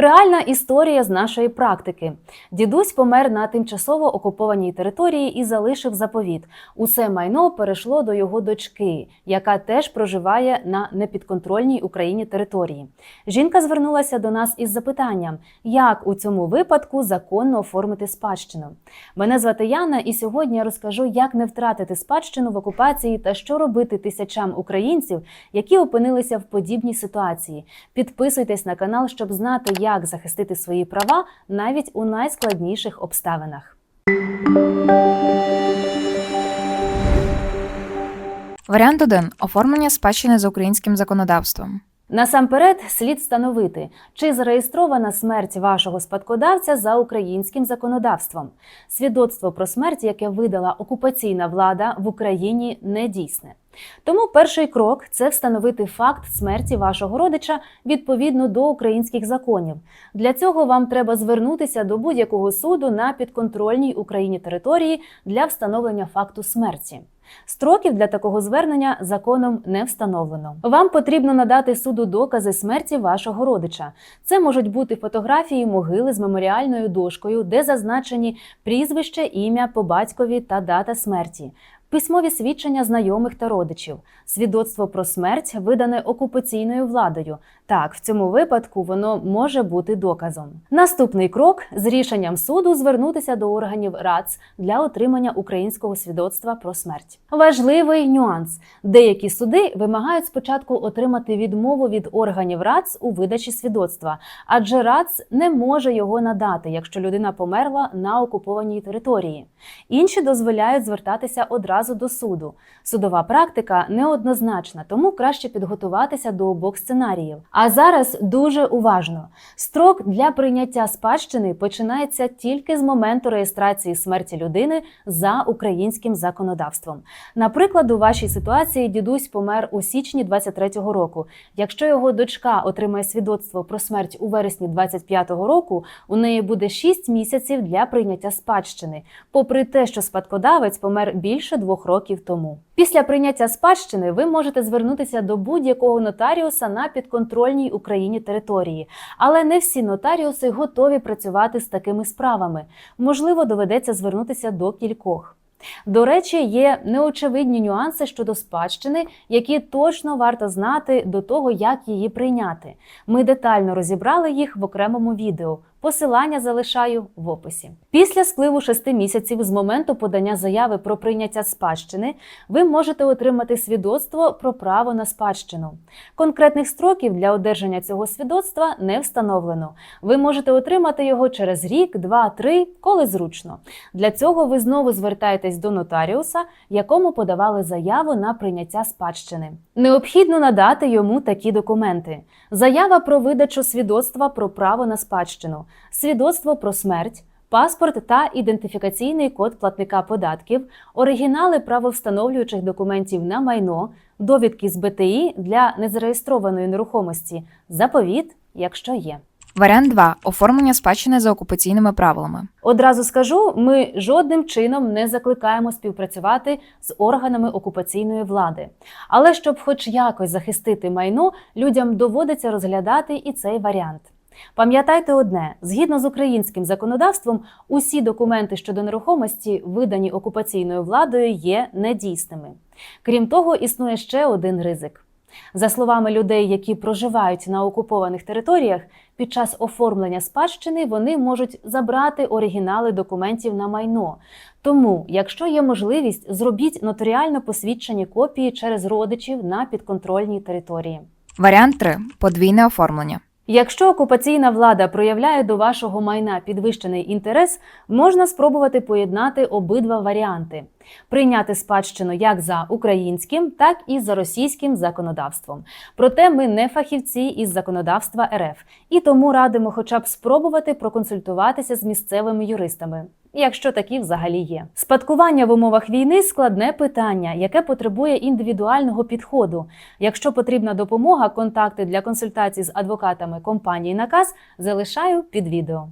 Реальна історія з нашої практики. Дідусь помер на тимчасово окупованій території і залишив заповіт. Усе майно перейшло до його дочки, яка теж проживає на непідконтрольній Україні території. Жінка звернулася до нас із запитанням, як у цьому випадку законно оформити спадщину. Мене звати Яна, і сьогодні я розкажу, як не втратити спадщину в окупації та що робити тисячам українців, які опинилися в подібній ситуації. Підписуйтесь на канал, щоб знати, як захистити свої права навіть у найскладніших обставинах. Варіант 1. Оформлення спадщини за українським законодавством. Насамперед слід встановити, чи зареєстрована смерть вашого спадкодавця за українським законодавством. Свідоцтво про смерть, яке видала окупаційна влада в Україні, не дійсне. Тому перший крок це встановити факт смерті вашого родича відповідно до українських законів. Для цього вам треба звернутися до будь-якого суду на підконтрольній Україні території для встановлення факту смерті. Строків для такого звернення законом не встановлено. Вам потрібно надати суду докази смерті вашого родича. Це можуть бути фотографії могили з меморіальною дошкою, де зазначені прізвище, ім'я по батькові та дата смерті. Письмові свідчення знайомих та родичів, свідоцтво про смерть, видане окупаційною владою. Так, в цьому випадку воно може бути доказом. Наступний крок з рішенням суду звернутися до органів РАЦ для отримання українського свідоцтва про смерть. Важливий нюанс: деякі суди вимагають спочатку отримати відмову від органів РАЦ у видачі свідоцтва, адже РАЦ не може його надати, якщо людина померла на окупованій території. Інші дозволяють звертатися одразу до суду. Судова практика неоднозначна, тому краще підготуватися до обох сценаріїв. А зараз дуже уважно: строк для прийняття спадщини починається тільки з моменту реєстрації смерті людини за українським законодавством. Наприклад, у вашій ситуації дідусь помер у січні 23-го року. Якщо його дочка отримає свідоцтво про смерть у вересні 25-го року, у неї буде 6 місяців для прийняття спадщини, попри те, що спадкодавець помер більше двох років тому. Після прийняття спадщини ви можете звернутися до будь-якого нотаріуса на підконтрольній Україні території, але не всі нотаріуси готові працювати з такими справами. Можливо, доведеться звернутися до кількох. До речі, є неочевидні нюанси щодо спадщини, які точно варто знати до того, як її прийняти. Ми детально розібрали їх в окремому відео. Посилання залишаю в описі. Після спливу шести місяців з моменту подання заяви про прийняття спадщини ви можете отримати свідоцтво про право на спадщину. Конкретних строків для одержання цього свідоцтва не встановлено. Ви можете отримати його через рік, два, три, коли зручно. Для цього ви знову звертаєтесь до нотаріуса, якому подавали заяву на прийняття спадщини. Необхідно надати йому такі документи: заява про видачу свідоцтва про право на спадщину свідоцтво про смерть, паспорт та ідентифікаційний код платника податків, оригінали правовстановлюючих документів на майно, довідки з БТІ для незареєстрованої нерухомості, заповіт, якщо є. Варіант 2. Оформлення спадщини за окупаційними правилами. Одразу скажу, ми жодним чином не закликаємо співпрацювати з органами окупаційної влади. Але щоб хоч якось захистити майно, людям доводиться розглядати і цей варіант. Пам'ятайте одне: згідно з українським законодавством, усі документи щодо нерухомості, видані окупаційною владою, є недійсними. Крім того, існує ще один ризик. За словами людей, які проживають на окупованих територіях, під час оформлення спадщини вони можуть забрати оригінали документів на майно. Тому, якщо є можливість, зробіть нотаріально посвідчені копії через родичів на підконтрольній території. Варіант 3. Подвійне оформлення. Якщо окупаційна влада проявляє до вашого майна підвищений інтерес, можна спробувати поєднати обидва варіанти: прийняти спадщину як за українським, так і за російським законодавством. Проте ми не фахівці із законодавства РФ і тому радимо, хоча б спробувати проконсультуватися з місцевими юристами. Якщо такі взагалі є, спадкування в умовах війни складне питання, яке потребує індивідуального підходу. Якщо потрібна допомога, контакти для консультацій з адвокатами компанії Наказ залишаю під відео.